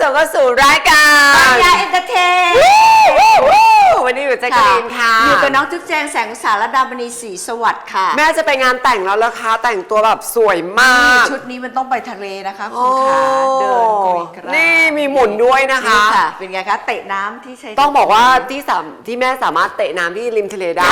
ชมเข้าสู่รายการยาเอนเตอร์เทนวันนี้อยู่แจ็คกะลีนค่ะ อยู่กับน้องจุ๊บแจงแสงสารดามณีศรีสวัสดิ์ค่ะ แม่จะไปงานแต่งแล้วละคะ แต่งตัวแบบสวยมาก ชุดนี้มันต้องไปทะเลนะคะคุณขาเดินกุยกระนี่มีหมุนด้วยนะคะนี่ค่ะ เป็นไงคะ เตะน้ำที่ใช้ ต้องบอกว่าที่สามที่แม่สามารถเตะน้ำที่ริมทะเลได้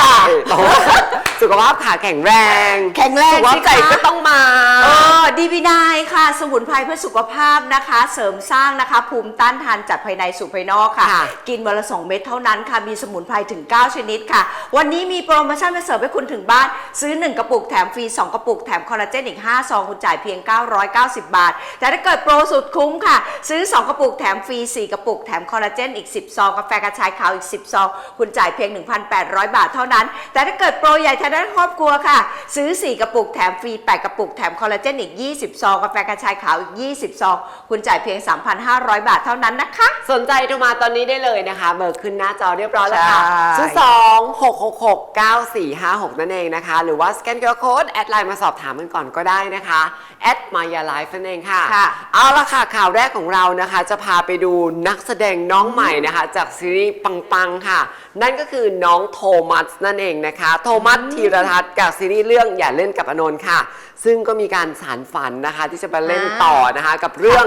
ค่ะเพราะว่าสุขภาพขาแข็งแรง แข็งแรงสุขภาพสิคะใจก็ต้องมา เออดีบีนายค่ะ สมุนไพรเพื่อสุขภาพนะคะ เสริมสร้างนะคะ ภูมิต้านทานจากภายในสู่ภายนอกค่ะค่ะ กินวันละ 2 เม็ดเท่านั้นค่ะ มีสมุนไพรถึง 9 ชนิดค่ะ วันนี้มีโปรโมชั่นมาเสิร์ฟให้คุณถึงบ้าน ซื้อ 1 กระปุกแถมฟรี 2 กระปุกแถมคอลลาเจนอีก5ซองคุณจ่ายเพียง 990 บาท แต่ถ้าเกิดโปรสุดคุ้มค่ะ ซื้อ 2 กระปุกแถมฟรี4กระปุกแถมคอลลาเจนอีก 10 ซองกาแฟกระชายขาวอีก 10 ซองคุณจ่ายเพียง 1,800 บาทเท่านั้น แต่ถ้าเกิดโปรใหญ่ทางด้านครอบครัวค่ะ ซื้อ 4 กระปุกแถมฟรี 8 กระปุกแถมคอลลาเจนอีก 20 ซอง กาแฟกระชายขาวอีก 20 ซอง คุณจ่ายเพียง 3,500 บาทเท่านั้นนะคะ สนใจโทรมาตอนนี้ได้เลยนะคะ เบอร์ขึ้นหน้าจอเรียบร้อยแล้วค่ะใช่ศูนย์สองหกหกหกเก้าสี่ห้าหกนั่นเองนะคะ หรือว่าสแกนเคอร์โค้ดแอดไลน์มาสอบถามกันก่อนก็ได้นะคะแอดมายาไลฟ์นั่นเองค่ะค่ะเอาละค่ะข่าวแรกของเรานะคะ จะพาไปดูนักแสดงน้องใหม่นะคะ จากซีรีส์ปังๆค่ะ นั่นก็คือน้องโทมัสนั่นเองนะคะ โทมัสธีรทัศน์กับซีรีส์เรื่องอย่าเล่นกับอนนท์ค่ะ ซึ่งก็มีการสารฝันนะคะที่จะมาเล่นต่อนะคะกับเรื่อง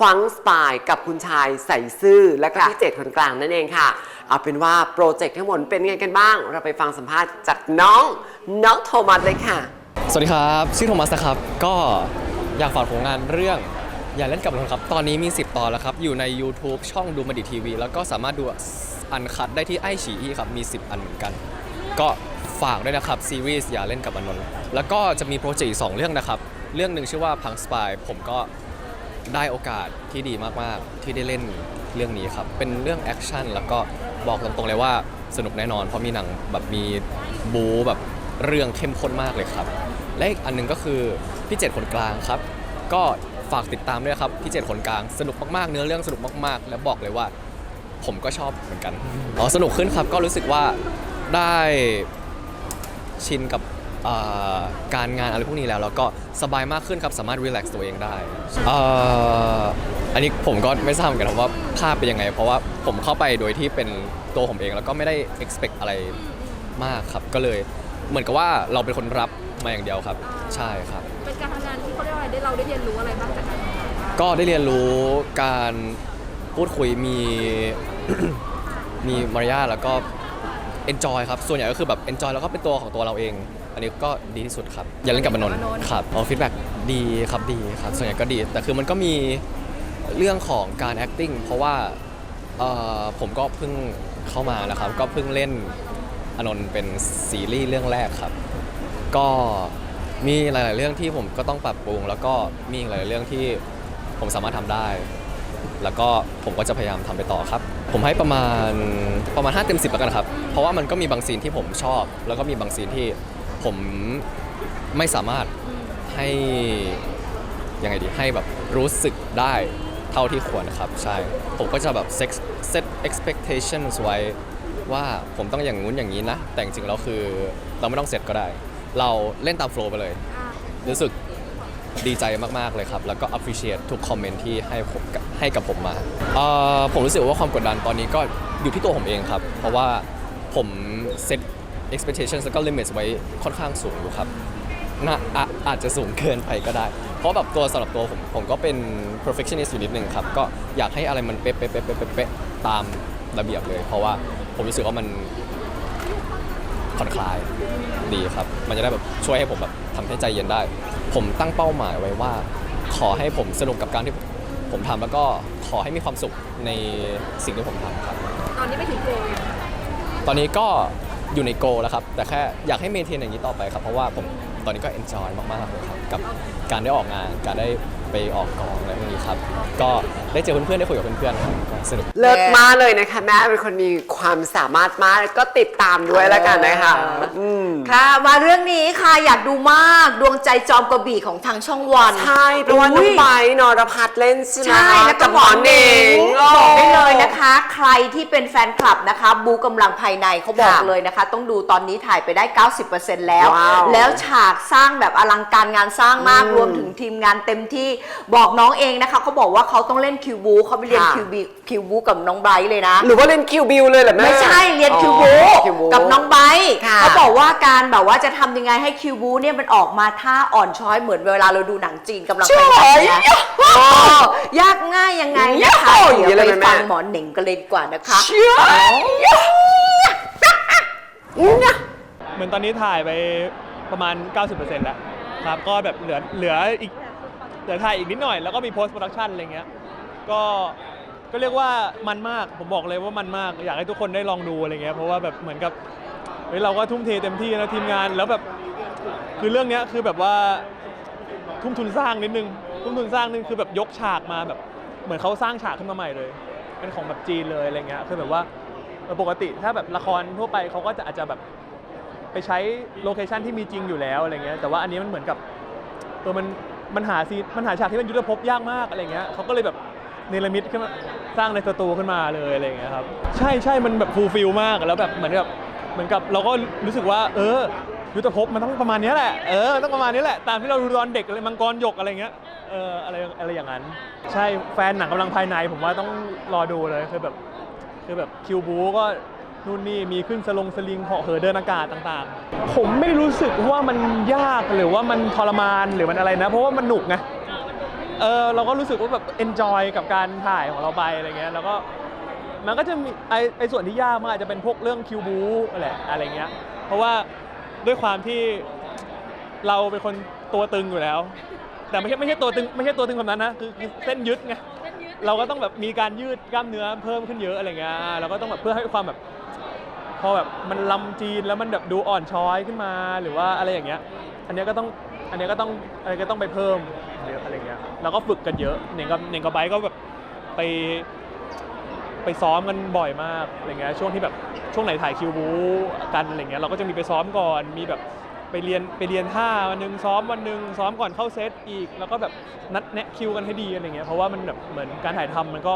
ฟังสปายกับคุณชายใส่ซื่อและก็พี่เจตคนกลางนั่นเองค่ะ เอาเป็นว่าโปรเจกต์ทั้งหมดเป็นไงกันบ้าง เราไปฟังสัมภาษณ์จากน้องน้องโทมัสเลยค่ะ สวัสดีครับ ชื่อโทมัสนะครับ ก็อยากฝากผลงานเรื่อง อย่าเล่นกับมันครับ ตอนนี้มี 10 ตอนแล้วครับ อยู่ใน YouTube ช่องดูมาดิทีวีแล้วก็สามารถดูอันคัดได้ที่ไอฉีอีครับมี 10 อันเหมือนกัน ก็ ฝากด้วยนะครับซีรีส์อย่าเล่นกับอนนท์แล้วก็จะมีโปรเจกต์อีกสองเรื่องนะครับ เรื่องหนึ่งชื่อว่าพังสปายผมก็ได้โอกาสที่ดีมากๆ ที่ได้เล่นเรื่องนี้ครับ เป็นเรื่องแอคชั่นแล้วก็บอกตรงๆเลยว่าสนุกแน่นอน เพราะมีหนังแบบมีบูแบบเรื่องเข้มข้นมากเลยครับ และอีกอันหนึงก็คือพี่เจ็ดคนกลางครับ ก็ฝากติดตามด้วยครับพี่เจ็ดคนกลางสนุกมากๆ เนื้อเรื่องสนุกมากๆ และบอกเลยว่าผมก็ชอบเหมือนกันอ๋อสนุกขึ้นครับก็รู้สึกว่าได้ ชินกับเอ่อการงานอะไรพวกนี้แล้ว แล้วก็สบายมากขึ้นครับ สามารถรีแลกซ์ตัวเองได้เอ่ออันนี้ผมก็ไม่ทราบเหมือนกันว่าภาพเป็นยังไง เพราะว่าผมเข้าไปโดยที่เป็นตัวผมเองแล้วก็ไม่ได้ expect อะไรมากครับ ก็เลยเหมือนกับว่าเราเป็นคนรับมาอย่างเดียวครับ ใช่ครับ เป็นการทำงานที่เขาเรียกว่าอะไรได้เราได้เรียนรู้อะไรบ้างจากการทำงานบ้างก็ได้เรียนรู้การพูดคุยมี มีมารยาทแล้วก็ enjoy ครับ ส่วนใหญ่ก็คือแบบ enjoy แล้วก็เป็นตัวของตัวเราเอง อันนี้ก็ดีที่สุดครับ อย่าเล่นกับมนนท์ครับเอาฟีดแบ็ดีครับดีครับ ส่วนใหญ่ก็ดี แต่คือมันก็มีเรื่องของการ acting เพราะว่าเอ่อผมก็เพิ่งเข้ามานะครับ ก็เพิ่งเล่นอนนท์เป็นซีรีส์เรื่องแรกครับ ก็มีหลาย ๆ เรื่องที่ผมก็ต้องปรับปรุง แล้วก็มีหลายๆเรื่องที่ผมสามารถทำได้ แล้วก็ผมก็จะพยายามทำไปต่อครับ ผมให้ประมาณประมาณ5เต็ม10แล้วกันครับ เพราะว่ามันก็มีบางซีนที่ผมชอบ แล้วก็มีบางซีนที่ผมไม่สามารถให้ยังไงดีให้แบบรู้สึกได้เท่าที่ควรนะครับ ใช่ ผมก็จะแบบ set set expectations ไว้ว่าผมต้องอย่างงู้นอย่างนี้นะ แต่จริงๆแล้วคือเราไม่ต้องเซตก็ได้ เราเล่นตามโฟล์ไปเลยอะรู้สึก ดีใจมากๆเลยครับ แล้วก็ appreciate ทุกคอมเมนต์ที่ให้ผมให้กับผมมาเอ่อผมรู้สึกว่าความกดดันตอนนี้ก็อยู่ที่ตัวผมเองครับ เพราะว่าผมเซต expectations แล้วก็ limits ไว้ค่อนข้างสูงอยู่ครับน่าอาอาจจะสูงเกินไปก็ได้ เพราะแบบตัวสำหรับตัวผมผมก็เป็น perfectionist อยู่นิดนึงครับ ก็อยากให้อะไรมันเป๊ะเป๊ะเป๊ะเป๊ะเป๊ะเป๊ะตามระเบียบเลย เพราะว่าผมรู้สึกว่ามัน ผ่อนคลายดีครับ มันจะได้แบบช่วยให้ผมแบบทำให้ใจเย็นได้ ผมตั้งเป้าหมายไว้ว่า ขอให้ผมสนุกกับการที่ผมทำแล้วก็ขอให้มีความสุขในสิ่งที่ผมทำครับ ตอนนี้ไปถึงโกลยังตอนนี้ก็อยู่ในโกลแล้วครับ แต่แค่อยากให้เมนเทนอย่างนี้ต่อไปครับ เพราะว่าผม ตอนนี้ก็เอนจอยมากๆเลยครับกับการได้ออกงาน การได้ไปออกกองอะไรพวกนี้ครับ ก็ได้เจอเพื่อนๆได้คุยกับเพื่อนๆครับก็สนุก เลิศมากเลยนะคะแม่เป็นคนมีความสามารถมากก็ติดตามด้วยแล้วกันนะคะอืมค่ะ มาเรื่องนี้ค่ะอยากดูมากดวงใจจอมกระบี่ของทางช่องวัน ใช่เพราะว่าน้องไบร์ทนรพัฒน์เล่นใช่ไหมใช่คะแล้วก็กับหมอเน่งบอกได้เลยนะคะ ใครที่เป็นแฟนคลับนะคะ บูกำลังภายในเขาบอกค่ะเลยนะคะ ต้องดูตอนนี้ถ่ายไปได้ 90%แล้วว้าวแล้วฉากสร้างแบบอลังการงานสร้างมากอืมรวมถึงทีมงานเต็มที่บอกน้องเองนะคะเขาบอกว่าเขาต้องเล่นคิวบูเขาไปเรียนค่ะ คิวบีคิวบูกับน้องไบรท์เลยนะ หรือว่าเล่นคิวบิวเลยเหรอแม่ไม่ใช่เรียนอ๋อคิวบูคิวบู กับน้องไบร์ทค่ะเขาบอกว่าการแบบว่าจะทำยังไงให้คิวบูเนี่ยมันออกมาท่าอ่อนช้อยเหมือนเวลาเราดูหนังจีนกำลังใช่ไปกันนะโอ้ยากง่ายยังไงนะคะโอ้ยเดี๋ยวอย่างนี้เลยไหมไปฟังแม่หมอเหน่งกันเลยดีกว่านะคะ เชื่อเหมือนตอนนี้ถ่ายไป ประมาณ 90%แล้วครับก็แบบเหลือเหลืออีกเหลือถ่ายอีกนิดหน่อยแล้วก็มี post production อะไรเงี้ยก็ก็เรียกว่ามันมากผมบอกเลยว่ามันมากอยากให้ทุกคนได้ลองดูอะไรเงี้ยเพราะว่าแบบเหมือนกับเฮ้ยเราก็ทุ่มเทเต็มที่นะทีมงานแล้วแบบคือเรื่องเนี้ยคือแบบว่าทุ่มทุนสร้างนิดนึงทุ่มทุนสร้างนึงคือแบบยกฉากมาแบบเหมือนเขาสร้างฉากขึ้นมาใหม่เลย เป็นของแบบจีนเลยอะไรเงี้ยคือแบบว่าปกติถ้าแบบละครทั่วไปเขาก็จะอาจจะแบบ ไปใช้โลเคชันที่มีจริงอยู่แล้วอะไรเงี้ยแต่ว่าอันนี้มันเหมือนกับตัวมันมันหาซีนมันหาฉากที่มันยุทธภพยากมากอะไรเงี้ยเขาก็เลยแบบเนรมิตขึ้นมาสร้างในสตูขึ้นมาเลยอะไรเงี้ยครับใช่ใช่มันแบบฟูลฟิลมากแล้วแบบเหมือนกับเหมือนกับเราก็รู้สึกว่า เออ ยุทธภพมันต้องประมาณนี้แหละเออต้องประมาณนี้แหละตามที่เราดูตอนเด็กอะไรมังกรหยกอะไรเงี้ยเอออะไรอะไรอย่างนั้น ใช่แฟนหนังกำลังภายในผมว่าต้องรอดูเลยคือแบบคือแบบคิวบูก็ นู่นนี่มีขึ้นสลงสลิงเหาะเหินเดินอากาศต่างๆ ผมไม่รู้สึกว่ามันยากหรือว่ามันทรมานหรือมันอะไรนะ เพราะว่ามันหนุกไงเออเราก็รู้สึกว่าแบบเอนจอยกับการถ่ายของเราไปอะไรเงี้ยแล้วก็มันก็จะมีไอไอส่วนที่ยากมันอาจจะเป็นพวกเรื่องคิวบูแหละอะไรเงี้ยเพราะว่าด้วยความที่เราเป็นคนตัวตึงอยู่แล้ว แต่ไม่ใช่ไม่ใช่ตัวตึงไม่ใช่ตัวตึงแบบนั้นนะคือคือเส้นยึดไงเราก็ต้องแบบมีการยืดกล้ามเนื้อเพิ่มขึ้นเยอะอะไรเงี้ยเราก็ต้องแบบเพื่อให้ความแบบ พอแบบมันลำจีนแล้วมันแบบดูอ่อนช้อยขึ้นมาหรือว่าอะไรอย่างเงี้ย อันเนี้ยก็ต้องอันเนี้ยก็ต้องอะไรก็ต้องไปเพิ่มเยอะอะไรเงี้ยเราก็ฝึกกันเยอะเน่งกับเน่งกับไบก็แบบไปไปซ้อมกันบ่อยมากอะไรเงี้ยช่วงที่แบบช่วงไหนถ่ายคิวบูกันอะไรเงี้ยเราก็จะมีไปซ้อมก่อนมีแบบไปเรียนไปเรียนท่าวันหนึ่งซ้อมวันหนึ่งซ้อมก่อนเข้าเซตอีก แล้วก็แบบนัดแนะคิวกันให้ดีอะไรเงี้ยเพราะว่ามันแบบเหมือนการถ่ายทำมันก็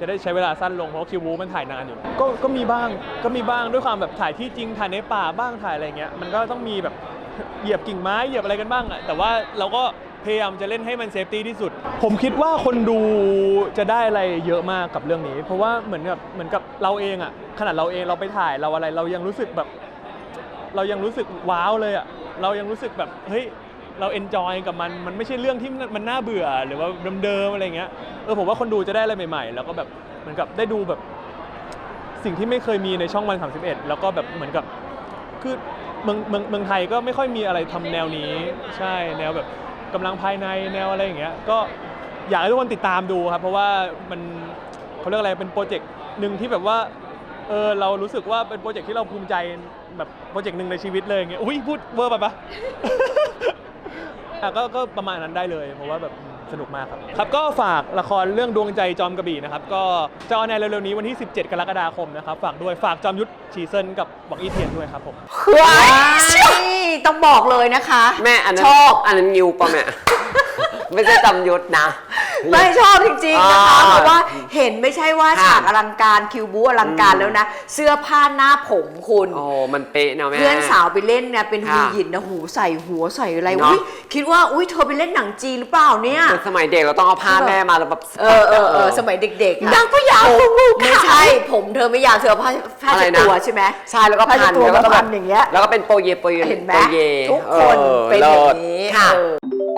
จะได้ใช้เวลาสั้นลงเพราะว่าคิวบูมันถ่ายนานอยู่ก็ก็มีบ้างก็มีบ้างด้วยความแบบถ่ายที่จริงถ่ายในป่าบ้างถ่ายอะไรเงี้ยมันก็ต้องมีแบบเหยียบกิ่งไม้เหยียบอะไรกันบ้างอะแต่ว่าเราก็พยายามจะเล่นให้มันเซฟตี้ที่สุด ผมคิดว่าคนดูจะได้อะไรเยอะมากกับเรื่องนี้ เพราะว่าเหมือนกับเหมือนกับเราเองอะขนาดเราเองเราไปถ่ายเราอะไร เรายังรู้สึกแบบ เรายังรู้สึกว้าวเลยอะเรายังรู้สึกแบบเฮ้ย เราเอนจอยกับมันมันไม่ใช่เรื่องที่มันน่าเบื่อหรือว่าเดิมๆอะไรเงี้ยเออผมว่าคนดูจะได้อะไรใหม่ๆ แล้วก็แบบเหมือนกับได้ดูแบบสิ่งที่ไม่เคยมีในช่องวัน31 แล้วก็แบบเหมือนกับคือเมืองเมืองเมืองไทยก็ไม่ค่อยมีอะไรทำแนวนี้ใช่แนวแบบกำลังภายในแนวอะไรอย่างเงี้ยก็อยากให้ทุกคนติดตามดูครับเพราะว่ามันเขาเรียกอะไรเป็นโปรเจกต์หนึ่งที่แบบว่าเออเรารู้สึกว่าเป็นโปรเจกต์ที่เราภูมิใจแบบโปรเจกต์หนึ่งในชีวิตเลยอย่างเงี้ยอุ้ยพูดเวอร์ไปปะ อะก็ก็ประมาณนั้นได้เลย เพราะว่าแบบสนุกมากครับครับ ก็ฝากละครเรื่องดวงใจจอมกระบี่นะครับ ก็จะออนแอร์เร็วๆนี้วันที่ 17 กรกฎาคมนะครับ ฝากด้วยฝากจอมยุทธชีเซินกับหวังอีเทียนด้วยครับผม เฮ้ยต้องบอกเลยนะคะ แม่อันนั้นชอบ อันนั้นยิวปะแม่ ไม่ใช่จำยุทธนะ ไม่ชอบจริงๆนะคะอ่าเพราะว่าเห็นไม่ใช่ว่าค่ะฉากอลังการคิวบูอลังการอืมแล้วนะ เสื้อผ้าหน้าผมคุณโอ้มันเป๊ะเนาะแม่เพื่อนสาวไปเล่นเนี่ยเป็นฮูค่ะหยินนะหูใส่หัวใส่อะไรเนอะอุ้ยคิดว่าอุ้ยเธอไปเล่นหนังจีนหรือเปล่าเนี่ยเหมือนสมัยเด็กเราต้องเอาผ้าแม่มาแล้วแบบเออเออเออสมัยเด็กๆอะนางก็ยาวผมลูกๆไม่ใช่ ผมเธอไม่ยาวเธอเอาผ้าผ้าอะไรเช็ดนะตัวใช่ไหมใช่แล้วก็ผ้าพันเช็ดตัวแล้วก็มาพันอย่างเงี้ยแล้วก็เป็นโปรเยโปรเยเห็นไหมโปรเยทุกคนออเป็นอย่างลิศนี้ค่ะเออ